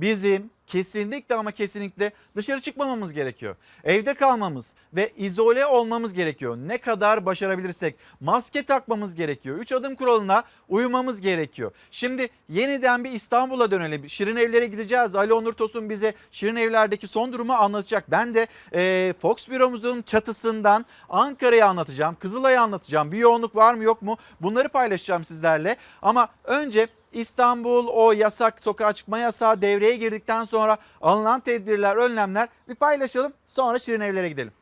Bizim kesinlikle ama kesinlikle dışarı çıkmamamız gerekiyor. Evde kalmamız ve izole olmamız gerekiyor. Ne kadar başarabilirsek maske takmamız gerekiyor. 3 adım kuralına uymamız gerekiyor. Şimdi yeniden bir İstanbul'a dönelim. Şirin Evler'e gideceğiz. Ali Onur Tosun bize Şirin Evler'deki son durumu anlatacak. Ben de e, Fox büromuzun çatısından Ankara'yı anlatacağım. Kızılay'ı anlatacağım. Bir yoğunluk var mı yok mu? Bunları paylaşacağım sizlerle. Ama önce İstanbul o yasak sokağa çıkma yasağı devreye girdikten sonra alınan tedbirler, önlemler bir paylaşalım. Sonra Şirin Evler'e gidelim.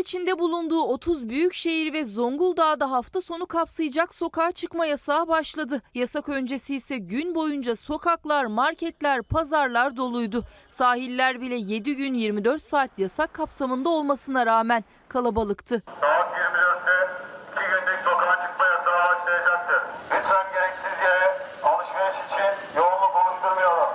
İçinde bulunduğu 30 büyük şehir ve Zonguldak'ta hafta sonu kapsayacak sokağa çıkma yasağı başladı. Yasak öncesi ise gün boyunca sokaklar, marketler, pazarlar doluydu. Sahiller bile 7 gün 24 saat yasak kapsamında olmasına rağmen kalabalıktı. Saat 24'te iki günlük sokağa çıkma yasağı başlayacaktır. Lütfen gereksiz yere alışveriş için yoğunluk oluşturmayalım.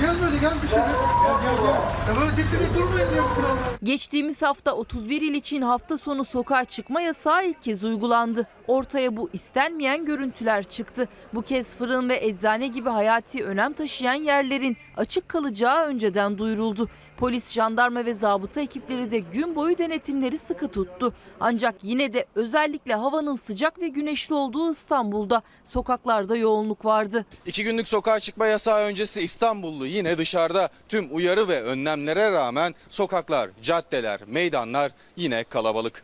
Gel böyle gel dışarı. Gel gel gel. Ya böyle dip dibe durmayın ya kurallar. Geçtiğimiz hafta 31 il için hafta sonu sokağa çıkma yasağı ilk kez uygulandı. Ortaya bu istenmeyen görüntüler çıktı. Bu kez fırın ve eczane gibi hayati önem taşıyan yerlerin açık kalacağı önceden duyuruldu. Polis, jandarma ve zabıta ekipleri de gün boyu denetimleri sıkı tuttu. Ancak yine de özellikle havanın sıcak ve güneşli olduğu İstanbul'da sokaklarda yoğunluk vardı. İki günlük sokağa çıkma yasağı öncesi İstanbullu yine dışarıda tüm uyarı ve önlemlere rağmen sokaklar, caddeler, meydanlar yine kalabalık.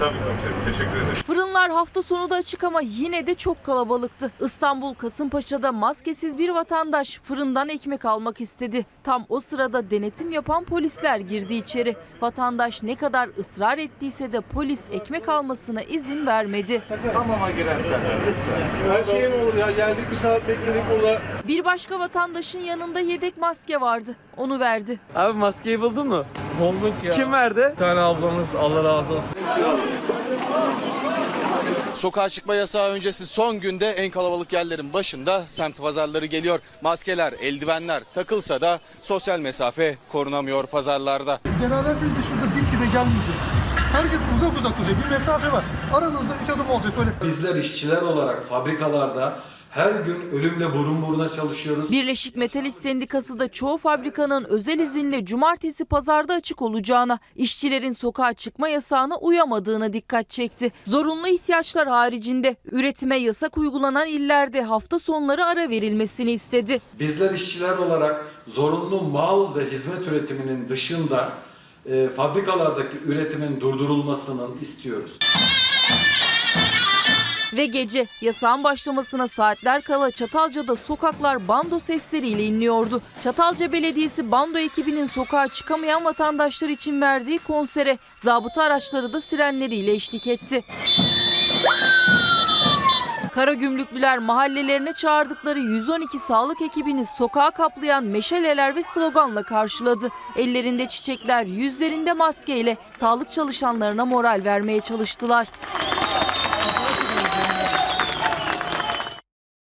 Tabii komiserim teşekkür ederim. Fırınlar hafta sonu da açık ama yine de çok kalabalıktı. İstanbul Kasımpaşa'da maskesiz bir vatandaş fırından ekmek almak istedi. Tam o sırada denetim yapan polisler girdi içeri. Vatandaş ne kadar ısrar ettiyse de polis ekmek almasına izin vermedi. Her şey mi olur ya? Geldik bir saat bekledik burada. Bir başka vatandaşın yanında yedek maske vardı. Onu verdi. Abi maskeyi buldun mu? Bulduk ya. Kim verdi? Bir tane ablamız Allah razı olsun. Sokağa çıkma yasağı öncesi son günde en kalabalık yerlerin başında semt pazarları geliyor. Maskeler, eldivenler takılsa da sosyal mesafe korunamıyor pazarlarda. Beraberseniz de şurada dip dibe gelmeyeceksiniz. Herkes uzak uzak duracak. Bir mesafe var. Aranızda üç adım olacak öyle. Bizler işçiler olarak fabrikalarda her gün ölümle burun buruna çalışıyoruz. Birleşik Metal İş Sendikası da çoğu fabrikanın özel izinle cumartesi pazarda açık olacağına, işçilerin sokağa çıkma yasağına uyamadığına dikkat çekti. Zorunlu ihtiyaçlar haricinde üretime yasak uygulanan illerde hafta sonları ara verilmesini istedi. Bizler işçiler olarak zorunlu mal ve hizmet üretiminin dışında e, fabrikalardaki üretimin durdurulmasını istiyoruz. Ve gece yasağın başlamasına saatler kala Çatalca'da sokaklar bando sesleriyle inliyordu. Çatalca Belediyesi bando ekibinin sokağa çıkamayan vatandaşlar için verdiği konsere zabıta araçları da sirenleriyle eşlik etti. Karagümrüklüler mahallelerine çağırdıkları 112 sağlık ekibini sokağa kaplayan meşaleler ve sloganla karşıladı. Ellerinde çiçekler, yüzlerinde maskeyle sağlık çalışanlarına moral vermeye çalıştılar.